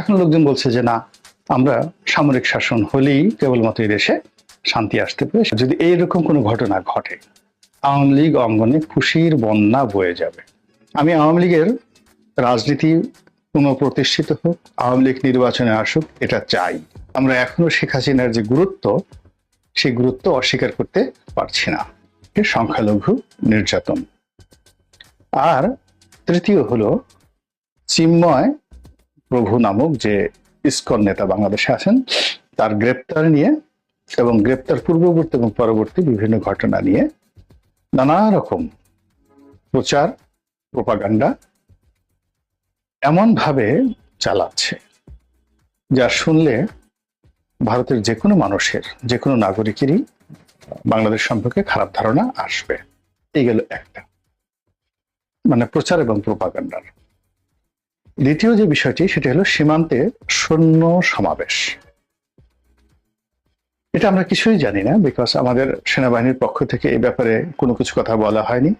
এখন লোকজন বলছে যে, না, আমরা সামরিক শাসন হলেই কেবলমাত্র এই দেশে শান্তি আসতে পারে যদি এইরকম কোনো ঘটনা ঘটে, আওয়ামী লীগ অঙ্গনে খুশির বন্যা বয়ে যাবে। আমি আওয়ামী লীগের রাজনীতি পুনঃপ্রতিষ্ঠিত হোক, আওয়ামী লীগ নির্বাচনে আসুক, এটা চাই। আমরা এখনও শেখ হাসিনার যে গুরুত্ব, সেই গুরুত্ব অস্বীকার করতে পারছি না। সংখ্যালঘু নির্যাতন। আর তৃতীয় হলো, চিন্ময় প্রভু নামক যে ইস্কন নেতা বাংলাদেশে আছেন, তার গ্রেপ্তার নিয়ে এবং গ্রেপ্তার পূর্ববর্তী এবং পরবর্তী বিভিন্ন ঘটনা নিয়ে নানা রকম প্রচার, প্রোপাগান্ডা এমন ভাবে চালাচ্ছে, যা শুনলে ভারতের যে কোনো মানুষের যে কোনো নাগরিকেরই বাংলাদেশ সম্পর্কে খারাপ ধারণা আসবে। এই গেল একটা। মানে প্রচার এবং প্রোপাগান্ডার। দ্বিতীয় যে বিষয়টি, সেটা হলো সীমান্তে সৈন্য সমাবেশ। এটা আমরা কিছুই জানি না বিকজ আমাদের সেনাবাহিনীর পক্ষ থেকে এই ব্যাপারে কোনো কিছু কথা বলা হয়নি।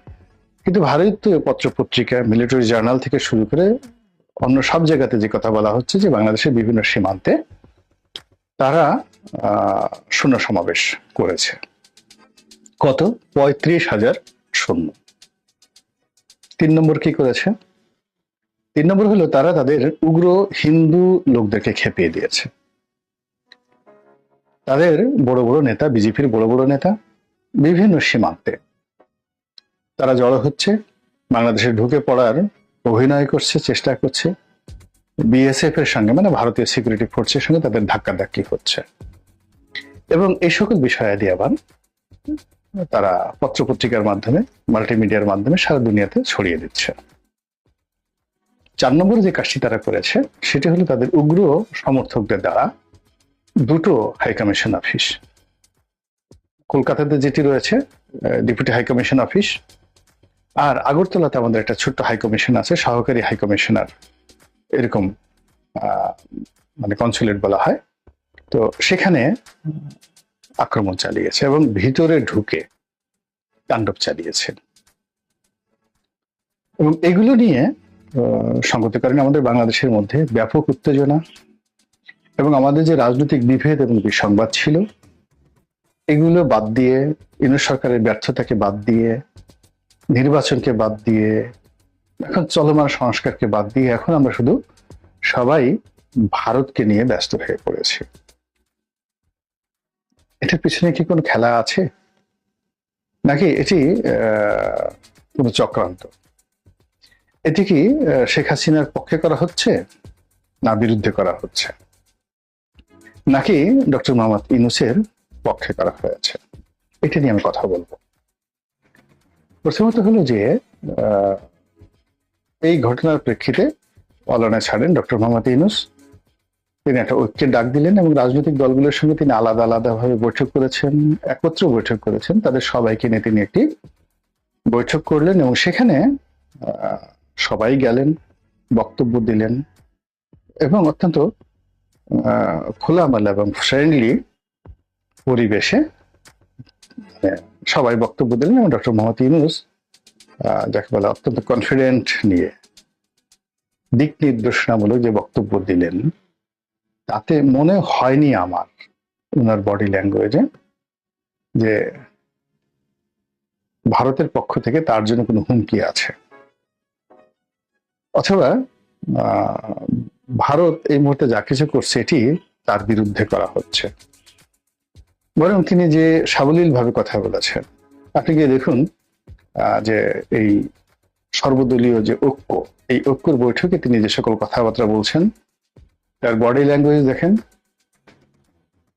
কিন্তু ভারতীয় পত্র পত্রিকা মিলিটারি জার্নাল থেকে শুরু করে অন্য সব জায়গাতে যে কথা বলা হচ্ছে, যে বাংলাদেশের বিভিন্ন সীমান্তে তারা সৈন্য সমাবেশ করেছে। কত? পঁয়ত্রিশ হাজার সৈন্য তিন নম্বর কি করেছে? তিন নম্বর হলো তারা তাদের উগ্র হিন্দু লোকদেরকে খেপিয়ে দিয়েছে। তাদের বড় বড় নেতা, বিজেপির বড় বড় নেতা, বিভিন্ন সীমান্তে তারা জড়ো হচ্ছে। বাংলাদেশে ঢুকে পড়ার অভিনয় করছে, চেষ্টা করছে। বিএসএফ এর সঙ্গে মানে ভারতীয় সিকিউরিটি ফোর্সের সঙ্গে তাদের ধাক্কাধাক্কি হচ্ছে। এবং এই সকল বিষয়াদি আবার তারা পত্রপত্রিকার মাধ্যমে মাল্টিমিডিয়ার মাধ্যমে সারা দুনিয়াতে ছড়িয়ে দিচ্ছে। চার নম্বরে যে কাজটি তারা করেছে, সেটি হলো তাদের উগ্র সমর্থকদের দ্বারা দুটো হাইকমিশন অফিস কলকাতাতে যেটি রয়েছে ডেপুটি হাইকমিশন অফিস আর আগরতলাতে আমাদের একটা ছোট্ট হাইকমিশন আছে, সহকারী হাইকমিশনার এরকম মানে কনসুলেট বলা হয়। তো সেখানে আক্রমণ চালিয়েছে এবং ভিতরে ঢুকে তাণ্ডব চালিয়েছে। এবং এগুলো নিয়ে আহ, সঙ্গতির কারণে আমাদের বাংলাদেশের মধ্যে ব্যাপক উত্তেজনা এবং আমাদের যে রাজনৈতিক বিভেদ এবং বিসংবাদ ছিল এগুলো বাদ দিয়ে ইউনিট সরকারের ব্যর্থতাকে বাদ দিয়ে নির্বাচনকে বাদ দিয়ে এখন চলমান সংস্কারকে বাদ দিয়ে এখন আমরা শুধু সবাই ভারতকে নিয়ে ব্যস্ত হয়ে পড়েছি। এটার পিছনে কি কোনো খেলা আছে? নাকি এটি আহ, কোনো চক্রান্ত? এটি কি শেখ হাসিনার পক্ষে করা হচ্ছে, না বিরুদ্ধে করা হচ্ছে? নাকি ডক্টর মোহাম্মদ ইনুসের পক্ষে করা হয়েছে? এটা নিয়ে আমি কথা বলব। প্রথমত হলো যে এই ঘটনার প্রেক্ষিতে পলানে ছাড়েন ডক্টর মোহাম্মদ ইনুস তিনি একটা ঐক্যের ডাক দিলেন এবং রাজনৈতিক দলগুলোর সঙ্গে তিনি আলাদা আলাদা ভাবে বৈঠক করেছেন, একত্র বৈঠক করেছেন। তাদের সবাইকে নিয়ে তিনি একটি বৈঠক করলেন এবং সেখানে সবাই গেলেন, বক্তব্য দিলেন এবং অত্যন্ত খোলামেলা এবং ফ্রেন্ডলি পরিবেশে সবাই বক্তব্য দিলেন এবং ডক্টর মোহাম্মদ ইউনুস যাকে বলে অত্যন্ত কনফিডেন্ট নিয়ে দিক নির্দেশনামূলক যে বক্তব্য দিলেন, তাতে মনে হয়নি আমার ওনার বডি ল্যাঙ্গুয়েজে যে ভারতের পক্ষ থেকে তার জন্য কোনো হুমকি আছে। অথবা ভারত এই মুহূর্তে যা কিছু করছে, এটি তার বিরুদ্ধে করা হচ্ছে। বরং তিনি যে সাবলীল ভাবে কথা বলেছেন, আপনি গিয়ে দেখুন যে এই সর্বদলীয় যে ঐক্য, এই ঐক্যর বৈঠকে তিনি যে সকল কথাবার্তা বলছেন, তার বডি ল্যাঙ্গুয়েজ দেখেন,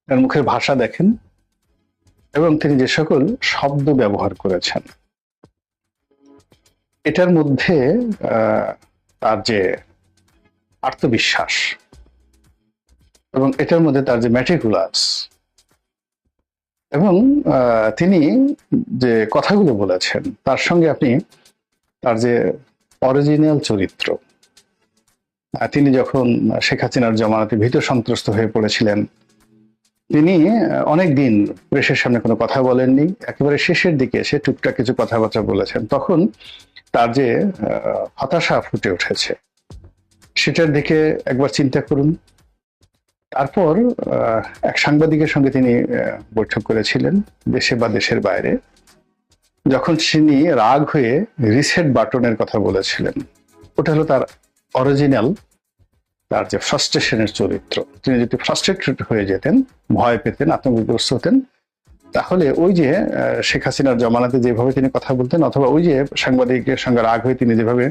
তার মুখের ভাষা দেখেন, এবং তিনি যে সকল শব্দ ব্যবহার করেছেন, এটার মধ্যে তার যে আত্মবিশ্বাস এবং এটার মধ্যে তার যে ম্যাটিকুলাস এবং তিনি যে কথাগুলো বলেছেন, তার সঙ্গে আপনি তার যে অরিজিনাল চরিত্র তিনি যখন শেখ হাসিনার জমানাতে ভীত সন্ত্রস্ত হয়ে পড়েছিলেন তিনি অনেক দিন প্রেসের সামনে কোনো কথা বলেননি। একেবারে শেষের দিকে এসে টুকটাক কিছু কথাবার্তা বলেছেন। তখন তার যে হতাশা ফুটে উঠেছে, সেটার দিকে একবার চিন্তা করুন। তারপর এক সাংবাদিকের সঙ্গে তিনি বৈঠক করেছিলেন দেশে বা দেশের বাইরে। যখন তিনি রাগ হয়ে রিসেট বাটনের কথা বলেছিলেন, ওটা হলো তার অরিজিনাল তার যে ফ্রাস্ট্রেশনের চরিত্র। তিনি যদি ফ্রাস্ট্রেটেড হয়ে যেতেন, ভয় পেতেন, আতঙ্কগ্রস্ত হতেন, তাহলে ওই যে শেখ হাসিনার জমানাতে যেভাবে তিনি কথা বলতেন, অথবা ওই যে সাংবাদিকের সঙ্গে রাগ হয়ে তিনি যেভাবে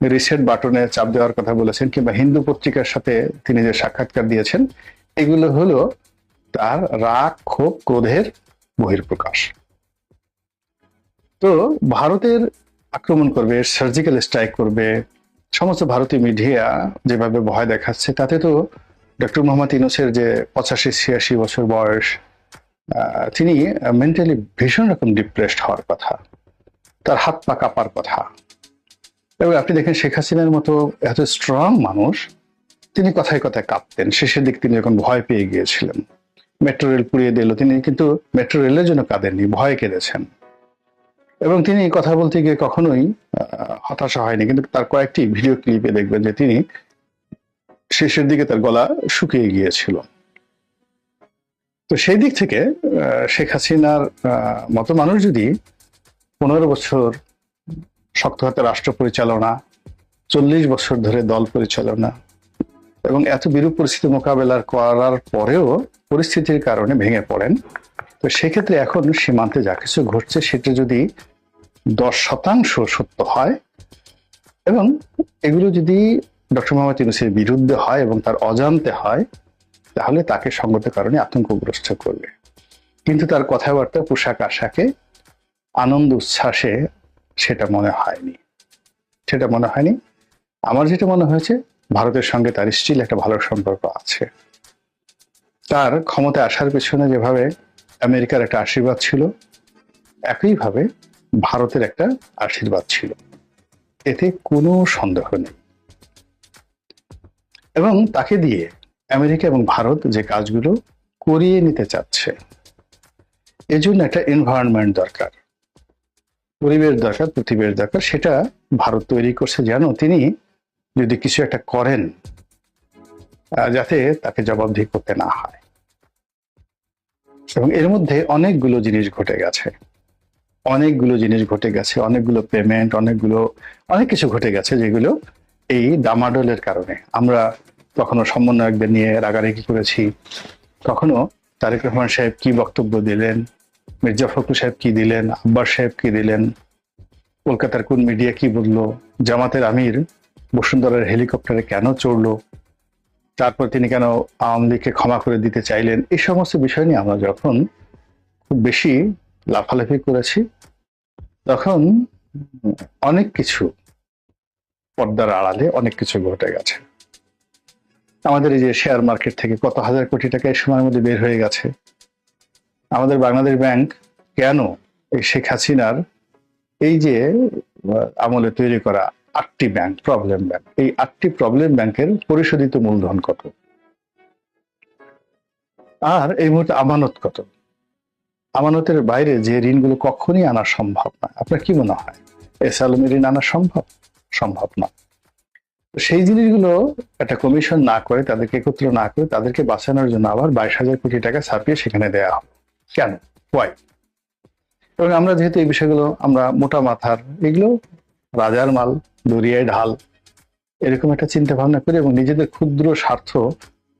রিসেট বাটনে চাপ দেওয়ার কথা বলেছেন, কিংবা হিন্দু পত্রিকার সাথে তিনি যে সাক্ষাৎকার দিয়েছেন, এগুলো হলো তার রাগ, ক্ষোভ, ক্রোধের বহির্প্রকাশ তো ভারতের আক্রমণ করবে সার্জিক্যাল স্ট্রাইক করবে সমস্ত ভারতীয় মিডিয়া যেভাবে ভয় দেখাচ্ছে, তাতে তো ডক্টর মোহাম্মদ ইউনুসের যে পঁচাশি, ছিয়াশি বছর বয়স তিনি মেন্টালি ভীষণ রকম ডিপ্রেসড হওয়ার কথা, তার হাত পা কাঁপার কথা। এবং আপনি দেখেন শেখ হাসিনার মতো এত স্ট্রং মানুষ, তিনি কথায় কথায় কাঁপতেন। শেষের দিক তিনি যখন ভয় পেয়ে গিয়েছিলেন মেট্রো রেল পুড়িয়ে দিল, তিনি কিন্তু মেট্রো রেলের জন্য কাঁদেননি, ভয় কেঁদেছেন। এবং তিনি কথা বলতে গিয়ে কখনোই হতাশা হয়নি। কিন্তু তার কয়েকটি ভিডিও ক্লিপে দেখবেন যে তিনি শেষের দিকে তার গলা শুকিয়ে গিয়েছিল। তো সেই দিক থেকে শেখ হাসিনার মতো মানুষ যদি পনেরো বছর শক্ত হাতে রাষ্ট্র পরিচালনা, চল্লিশ বছর ধরে দল পরিচালনা এবং এত বিরূপ পরিস্থিতি মোকাবেলা করার পরেও পরিস্থিতির কারণে ভেঙে পড়েন তো সেক্ষেত্রে এখন সীমান্তে যা কিছু ঘটছে, সেটা যদি দশ শতাংশ সত্য হয় এবং এগুলো যদি ডক্টর মোহাম্মদ ইউনুসের বিরুদ্ধে হয় এবং তার অজান্তে হয়, তাহলে তাকে সঙ্গত কারণে আতঙ্কগ্রস্ত করবে। কিন্তু তার কথাবার্তা, পোশাক আশাকে, আনন্দ উচ্ছ্বাসে সেটা মনে হয়নি। সেটা মনে হয়নি। আমার যেটা মনে হয়েছে, ভারতের সঙ্গে তার স্টিল একটা ভালো সম্পর্ক আছে। তার ক্ষমতা আসার পেছনে যেভাবে আমেরিকার একটা আশীর্বাদ ছিল। একইভাবে ভারতের একটা আশীর্বাদ ছিল। এতে কোনো সন্দেহ নেই। এবং তাকে দিয়ে আমেরিকা এবং ভারত যে কাজগুলো করিয়ে নিতে চাচ্ছে, এজন্য একটা এনভায়রনমেন্ট দরকার। পরিবেশ দরকার, পৃথিবীর দরকার, সেটা ভারত তৈরি করছে যেন তিনি যদি কিছু একটা করেন যাতে তাকে জবাবদিহি করতে না হয়। এবং এর মধ্যে অনেকগুলো জিনিস ঘটে গেছে। অনেকগুলো জিনিস ঘটে গেছে, অনেকগুলো পেমেন্ট অনেকগুলো, অনেক কিছু ঘটে গেছে যেগুলো এই ডামাডোলের কারণে। আমরা কখনো সমন্বয়কদের নিয়ে রাগারাগি করেছি, কখনো তারেক রহমান সাহেব কি বক্তব্য দিলেন, মির্জা ফখরুল সাহেব কি দিলেন, আব্বাস সাহেব কি দিলেন, কলকাতার কোন মিডিয়া কি বলল, জামাতের আমির বসুন্ধরার হেলিকপ্টারে কেন চড়লো তারপর তিনি কেন আওয়ামী লীগকে ক্ষমা করে দিতে চাইলেন? এই সমস্ত বিষয় নিয়ে আমরা যখন খুব বেশি লাফালাফি করেছি, তখন অনেক কিছু পর্দার আড়ালে অনেক কিছু ঘটে গেছে। আমাদের এই যে শেয়ার মার্কেট থেকে কত হাজার কোটি টাকা এই সময়ের মধ্যে বের হয়ে গেছে। আমাদের বাংলাদেশ ব্যাংক কেন এই শেখ হাসিনার এই যে আমলে তৈরি করা আটটি ব্যাংক প্রবলেম ব্যাংক এই আটটি প্রবলেম ব্যাংকের পরিশোধিত মূলধন কত? আর এই মুহূর্তে আমানত কত? আমানতের বাইরে যে ঋণগুলো কখনই আনা সম্ভব না। আপনার কি মনে হয়? এস আলমের ঋণ আনা সম্ভব? সম্ভব না। সেই জিনিসগুলো একটা কমিশন না করে, তাদেরকে একত্র না করে, তাদেরকে বাঁচানোর জন্য আবার বাইশ হাজার কোটি টাকা ছাপিয়ে সেখানে দেয়া হবে। কেন? ওয়াই এবং আমরা যেহেতু এই বিষয়গুলো আমরা মোটা মাথার, এগুলো রাজার মাল দরিয়ায় ঢাল, এরকম একটা চিন্তা ভাবনা করি এবং নিজেদের ক্ষুদ্র স্বার্থ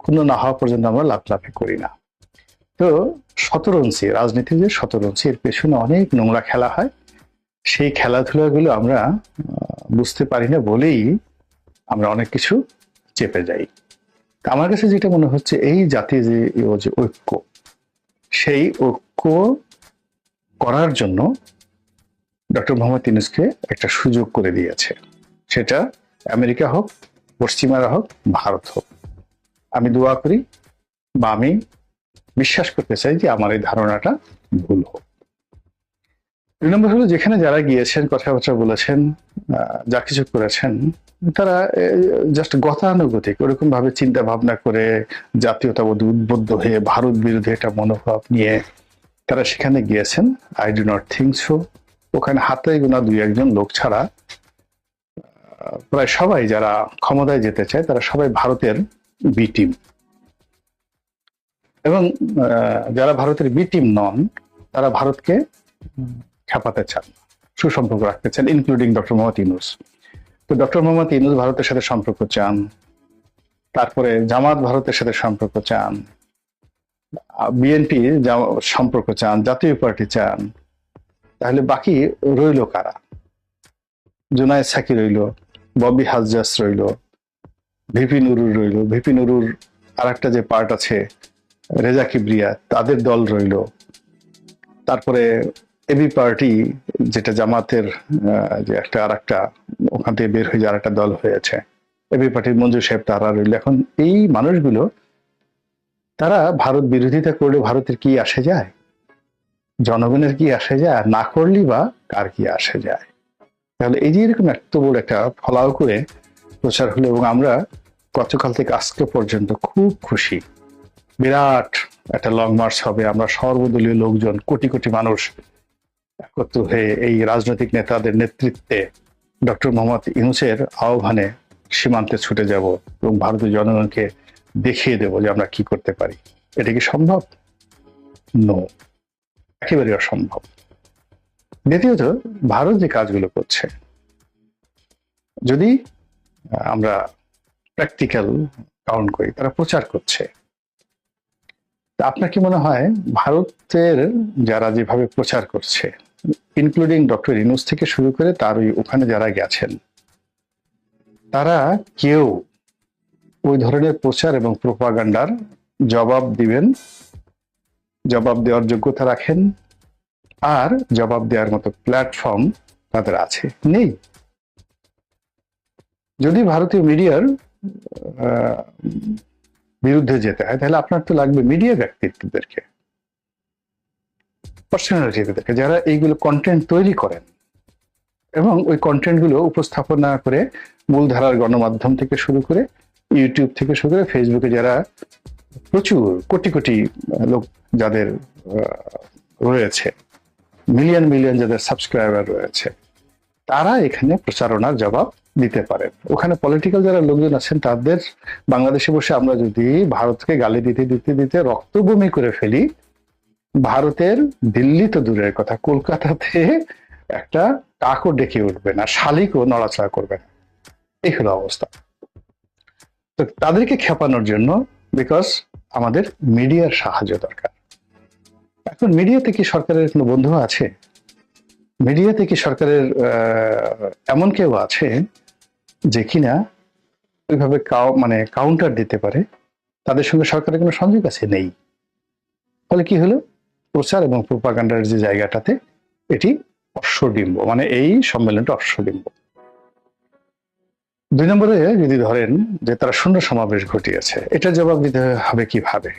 ক্ষুণ্ণ না হওয়া পর্যন্ত আমরা লাফলাফি করি না। তো শতরঞ্চি রাজনীতির যে শতরঞ্চি এর পেছনে অনেক নোংরা খেলা হয়। সেই খেলাধুলাগুলো আমরা বুঝতে পারি না বলেই আমরা অনেক কিছু চেপে যাই। আমার কাছে যেটা মনে হচ্ছে, এই জাতি যে ঐক্য, সেই ঐক্য করার জন্য ডক্টর মোহাম্মদ ইউনুসকে একটা সুযোগ করে দিয়েছে। সেটা আমেরিকা হোক, পশ্চিমারা হোক, ভারত হোক। আমি দোয়া করি বা আমি বিশ্বাস করতে চাই যে আমার এই ধারণাটা ভুল হোক। দুই নম্বর হলো যেখানে যারা গিয়েছেন, কথাবার্তা বলেছেন যা কিছু করেছেন, তারা জাস্ট গতানুগতিক ওরকম ভাবে চিন্তা ভাবনা করে জাতীয়তাবোধ উদ্বুদ্ধ হয়ে, ভারত বিরোধী একটা মনোভাব নিয়ে তারা সেখানে গিয়েছেন। I do not think so ওখানে হাতে গোনা দুই একজন লোক ছাড়া প্রায় সবাই যারা ক্ষমতায় যেতে চায়, তারা সবাই ভারতের বি টিম এবং যারা ভারতের বি টিম নন, তারা ভারতকে খেপাতে চান, সুসম্পর্ক রাখতে চান ইনক্লুডিং ডক্টর মোহাম্মদ ইউনুস তো ডক্টর মোহাম্মদ ইউনুস ভারতের সাথে সম্পর্ক চান, তারপরে জামাত ভারতের সাথে সম্পর্ক চান বিএনপি সম্পর্ক চান, জাতীয় পার্টি চান তাহলে বাকি রইল কারা? জুনায়দ সাকি রইল, ববি হাজজাস রইল, ভিপি নুরুর রইল, ভিপি নুরুর আর একটা যে পার্ট আছে, রেজা কিবরিয়া, তাদের দল রইল। তারপরে এবি পার্টি, যেটা জামাতের যে একটা আর একটা ওখান থেকে বের হয়ে যাওয়ার একটা দল হয়েছে, এবি পার্টির মঞ্জুর সাহেব, তারা রইল। এখন এই মানুষগুলো, তারা ভারত বিরোধিতা করলে ভারতের কি আসে যায়? জনগণের কি আসে যায় না করলেই বা কার কি আসে যায়? তাহলে এই যে এরকম এত বড় একটা ফলাও করে প্রচার হলো এবং আমরা গতকাল থেকে আজকে পর্যন্ত খুব খুশি। বিরাট একটা লং মার্চ হবে। আমরা সর্বদলীয় লোকজন, কোটি কোটি মানুষ একত্র হয়ে এই রাজনৈতিক নেতাদের নেতৃত্বে ডক্টর মোহাম্মদ ইউনুসের আহ্বানে সীমান্তে ছুটে যাব এবং ভারতীয় জনগণকে দেখিয়ে দেব যে আমরা কি করতে পারি। এটা কি সম্ভব? নো একেবারে অসম্ভব। দ্বিতীয়ত, ভারত যে কাজগুলো করছে, যদি আমরা প্র্যাকটিক্যাল কাউন্ট করি, তারা প্রচার করছে আপনার কি মনে হয় ভারতের যারা যেভাবে প্রচার করছে ইনক্লুডিং ডক্টর ইনুস থেকে শুরু করে তার ওই ওখানে যারা গেছেন, তারা কেউ ওই ধরনের প্রচার এবং প্রোপাগান্ডার জবাব দিবেন জবাব দেওয়ার যোগ্যতা রাখেন। আর জবাব দেওয়ার মতো প্ল্যাটফর্ম তাদের আছে, নেই। যদি ভারতীয় মিডিয়ার বিরুদ্ধে যেতে হয়, তাহলে আপনার তো লাগবে মিডিয়া ব্যক্তিত্বদেরকে। পার্সোনালিটিদেরকে যারা এইগুলো কন্টেন্ট তৈরি করেন। এবং ওই কন্টেন্টগুলো উপস্থাপনা করে, মূলধারার গণমাধ্যম থেকে শুরু করে ইউটিউব থেকে শুরু করে ফেসবুকে যারা প্রচুর কোটি কোটি লোক যাদের রয়েছে। মিলিয়ন মিলিয়ন যাদের সাবস্ক্রাইবার রয়েছে। তারা এখানে প্রচারণার জবাব দিতে পারেন। ওখানে পলিটিক্যাল যারা লোকজন আছেন, তাদের বাংলাদেশে বসে আমরা যদি ভারতকে গালি দিতে দিতে দিতে রক্তভূমি করে ফেলি, ভারতের দিল্লি তো দূরের কথা, কলকাতাতে একটা কাকও ডেকে উঠবে না, শালিকও নড়াচড়া করবে না। এই হলো অবস্থা। তো তাদেরকে খেপানোর জন্য বিকজ আমাদের মিডিয়ার সাহায্য দরকার। এখন মিডিয়াতে কি সরকারের কোনো বন্ধু আছে? মিডিয়াতে কি সরকারের এমন কেউ আছে যে কিনা ওইভাবে মানে কাউন্টার দিতে পারে? তাদের সঙ্গে সরকারের কোনো সংযোগ আছে? নেই। ফলে কি হলো? প্রচার এবং প্রোপাগান্ডার যে জায়গাটাতে এটি অশ্বডিম্ব মানে এই সম্মেলনটা অশ্বডিম্ব। দুই নম্বরে যদি ধরেন যে তারা শূন্য সমাবেশ ঘটিয়েছে এটা জবাব দিতে হবে কীভাবে?